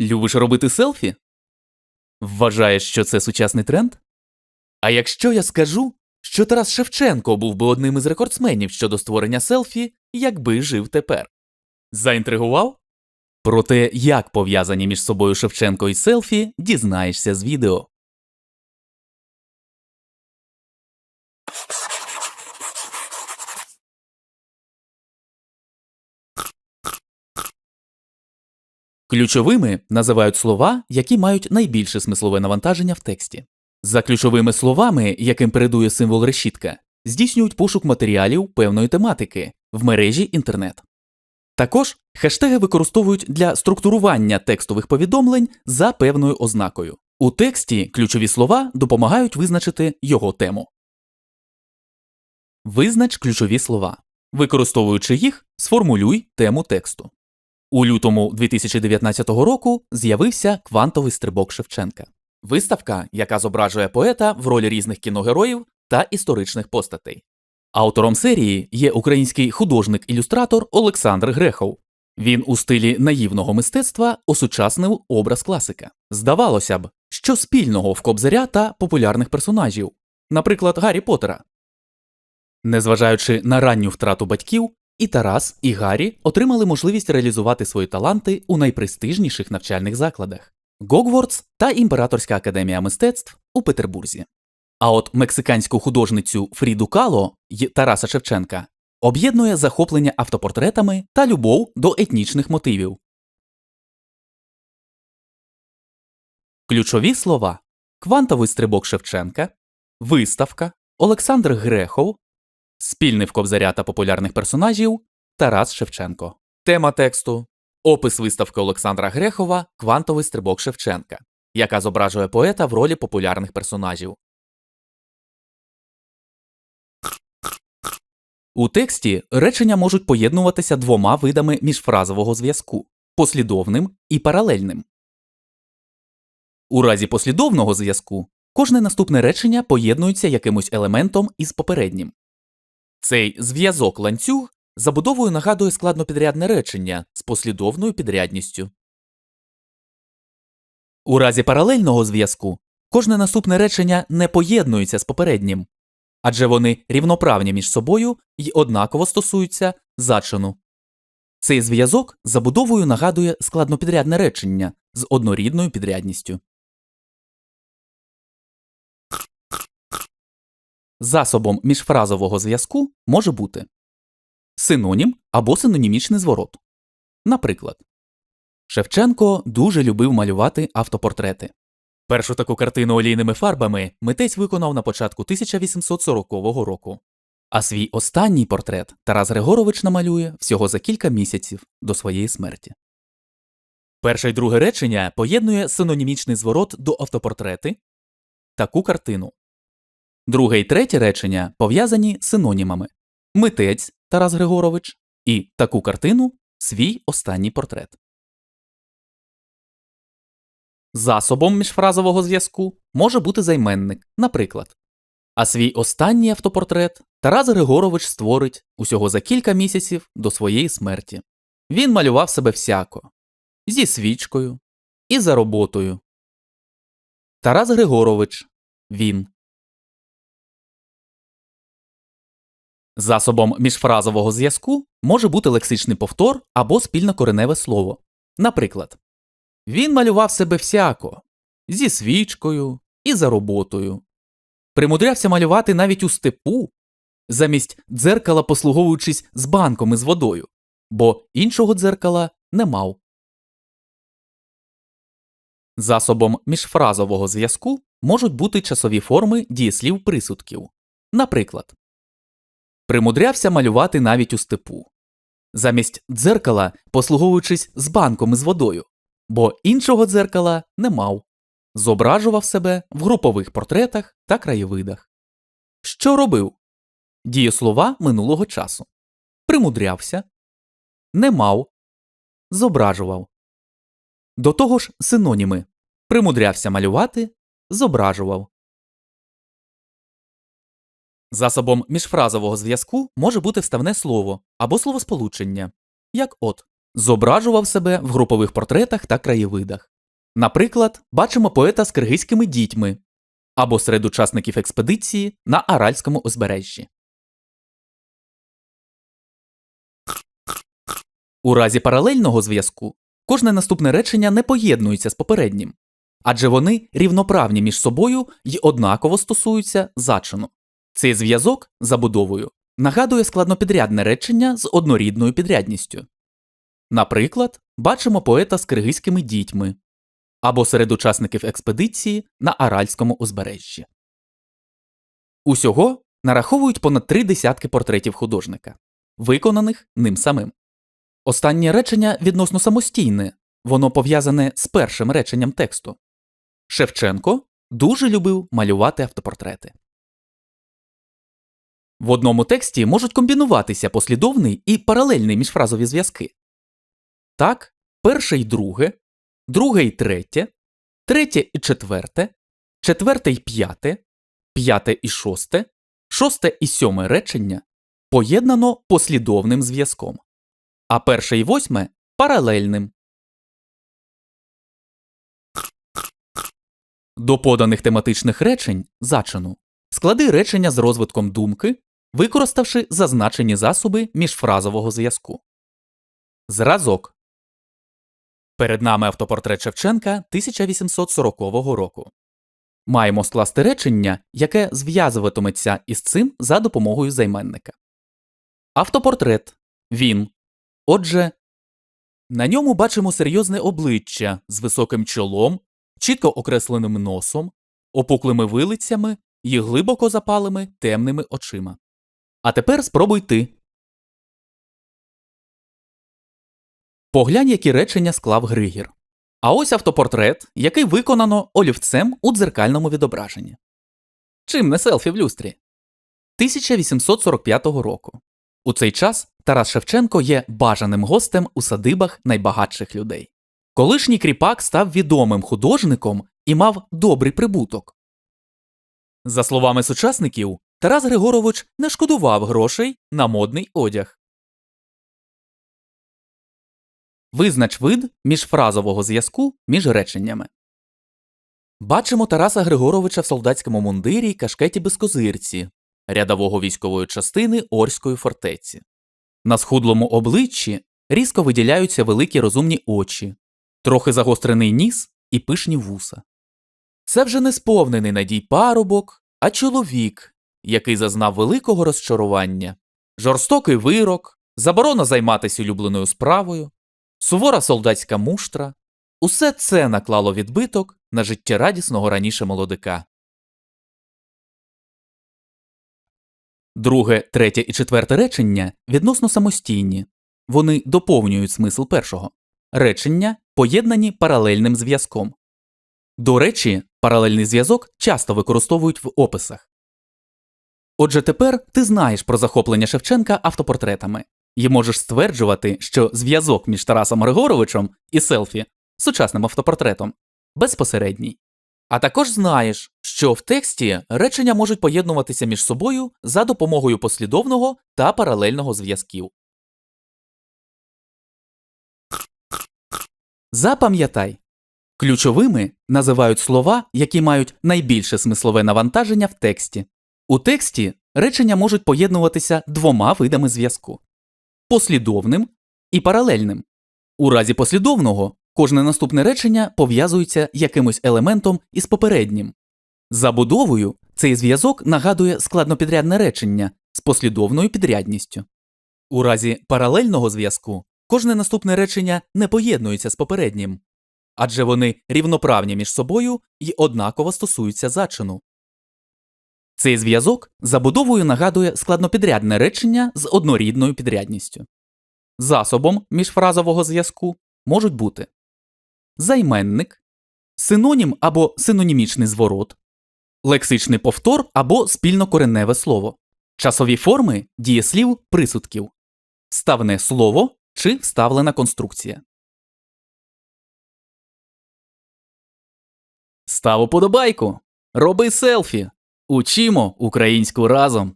Любиш робити селфі? Вважаєш, що це сучасний тренд? А якщо я скажу, що Тарас Шевченко був би одним із рекордсменів щодо створення селфі, якби жив тепер. Заінтригував? Про те, як пов'язані між собою Шевченко і селфі, дізнаєшся з відео. Ключовими називають слова, які мають найбільше смислове навантаження в тексті. За ключовими словами, яким передує символ решітка, здійснюють пошук матеріалів певної тематики в мережі інтернет. Також хештеги використовують для структурування текстових повідомлень за певною ознакою. У тексті ключові слова допомагають визначити його тему. Визнач ключові слова. Використовуючи їх, сформулюй тему тексту. У лютому 2019 року з'явився квантовий стрибок Шевченка. Виставка, яка зображує поета в ролі різних кіногероїв та історичних постатей. Автором серії є український художник-ілюстратор Олександр Грехов. Він у стилі наївного мистецтва осучаснив образ класика. Здавалося б, що спільного в Кобзаря та популярних персонажів, наприклад, Гаррі Поттера. Незважаючи на ранню втрату батьків, і Тарас, і Гаррі отримали можливість реалізувати свої таланти у найпрестижніших навчальних закладах Гогвардс та Імператорська академія мистецтв у Петербурзі. А от мексиканську художницю Фріду Кало й Тараса Шевченка об'єднує захоплення автопортретами та любов до етнічних мотивів. Ключові слова Квантовий стрибок Шевченка, Виставка, Олександр Грехов, Спільний в Кобзаря та популярних персонажів Тарас Шевченко. Тема тексту Опис виставки Олександра Грехова Квантовий стрибок Шевченка, яка зображує поета в ролі популярних персонажів. У тексті речення можуть поєднуватися двома видами міжфразового зв'язку послідовним і паралельним. У разі послідовного зв'язку кожне наступне речення поєднується якимось елементом із попереднім. Цей зв'язок ланцюг забудовою нагадує складнопідрядне речення з послідовною підрядністю. У разі паралельного зв'язку кожне наступне речення не поєднується з попереднім, адже вони рівноправні між собою і однаково стосуються зачину. Цей зв'язок забудовою нагадує складнопідрядне речення з однорідною підрядністю. Засобом міжфразового зв'язку може бути синонім або синонімічний зворот. Наприклад, Шевченко дуже любив малювати автопортрети. Першу таку картину олійними фарбами митець виконав на початку 1840 року. А свій останній портрет Тарас Григорович намалює всього за кілька місяців до своєї смерті. Перше й друге речення поєднує синонімічний зворот до автопортрети таку картину. Друге й третє речення пов'язані синонімами митець Тарас Григорович і таку картину свій останній портрет. Засобом міжфразового зв'язку може бути займенник, наприклад. А свій останній автопортрет Тарас Григорович створить усього за кілька місяців до своєї смерті. Він малював себе всяко зі свічкою і за роботою. Тарас Григорович він. Засобом міжфразового зв'язку може бути лексичний повтор або спільнокореневе слово. Наприклад, він малював себе всяко зі свічкою і за роботою. Примудрявся малювати навіть у степу, замість дзеркала послуговуючись з банком із водою, бо іншого дзеркала не мав. Засобом міжфразового зв'язку можуть бути часові форми дієслів присудків. Наприклад, примудрявся малювати навіть у степу, замість дзеркала послуговуючись з банком із водою, бо іншого дзеркала не мав, зображував себе в групових портретах та краєвидах. Що робив? Дієслова минулого часу. Примудрявся, не мав, зображував. До того ж синоніми примудрявся малювати, зображував. Засобом міжфразового зв'язку може бути вставне слово або словосполучення, як от зображував себе в групових портретах та краєвидах. Наприклад, бачимо поета з киргизькими дітьми або серед учасників експедиції на Аральському узбережжі. У разі паралельного зв'язку кожне наступне речення не поєднується з попереднім, адже вони рівноправні між собою й однаково стосуються зачину. Цей зв'язок забудовою нагадує складнопідрядне речення з однорідною підрядністю. Наприклад, бачимо поета з киргизькими дітьми або серед учасників експедиції на Аральському узбережжі. Усього нараховують понад три десятки портретів художника, виконаних ним самим. Останнє речення відносно самостійне, воно пов'язане з першим реченням тексту. Шевченко дуже любив малювати автопортрети. В одному тексті можуть комбінуватися послідовний і паралельний міжфразові зв'язки. Так, перше й друге, друге й третє, третє і четверте, четверте й п'яте, п'яте і шосте, шосте і сьоме речення поєднано послідовним зв'язком, а перше і восьме паралельним. До поданих тематичних речень зачину склади речення з розвитком думки, використавши зазначені засоби міжфразового зв'язку. Зразок Перед нами автопортрет Шевченка 1840 року. Маємо скласти речення, яке зв'язуватиметься із цим за допомогою займенника. Автопортрет. Він. Отже, на ньому бачимо серйозне обличчя з високим чолом, чітко окресленим носом, опуклими вилицями і глибоко запалими темними очима. А тепер спробуй ти. Поглянь, які речення склав Григір. А ось автопортрет, який виконано олівцем у дзеркальному відображенні. Чим не селфі в люстрі? 1845 року. У цей час Тарас Шевченко є бажаним гостем у садибах найбагатших людей. Колишній кріпак став відомим художником і мав добрий прибуток. За словами сучасників, Тарас Григорович не шкодував грошей на модний одяг. Визнач вид міжфразового зв'язку між реченнями. Бачимо Тараса Григоровича в солдатському мундирі й кашкеті безкозирці рядового військової частини Орської фортеці. На схудлому обличчі різко виділяються великі розумні очі, трохи загострений ніс і пишні вуса. Це вже не сповнений надій парубок, а чоловік, який зазнав великого розчарування, жорстокий вирок, заборона займатися улюбленою справою, сувора солдатська муштра усе це наклало відбиток на життєрадісного раніше молодика. Друге, третє і четверте речення відносно самостійні. Вони доповнюють смисл першого. Речення поєднані паралельним зв'язком. До речі, паралельний зв'язок часто використовують в описах. Отже, тепер ти знаєш про захоплення Шевченка автопортретами і можеш стверджувати, що зв'язок між Тарасом Григоровичем і селфі сучасним автопортретом безпосередній. А також знаєш, що в тексті речення можуть поєднуватися між собою за допомогою послідовного та паралельного зв'язків. Запам'ятай ключовими називають слова, які мають найбільше смислове навантаження в тексті. У тексті речення можуть поєднуватися двома видами зв'язку послідовним і паралельним. У разі послідовного кожне наступне речення пов'язується якимось елементом із попереднім. Забудовою цей зв'язок нагадує складнопідрядне речення з послідовною підрядністю. У разі паралельного зв'язку кожне наступне речення не поєднується з попереднім, адже вони рівноправні між собою і однаково стосуються зачину. Цей зв'язок забудовою нагадує складнопідрядне речення з однорідною підрядністю. Засобом міжфразового зв'язку можуть бути займенник, синонім або синонімічний зворот, лексичний повтор або спільнокореневе слово, часові форми дієслів присудків, вставне слово чи вставлена конструкція. Став уподобайку. Роби селфі. Учімо українську разом.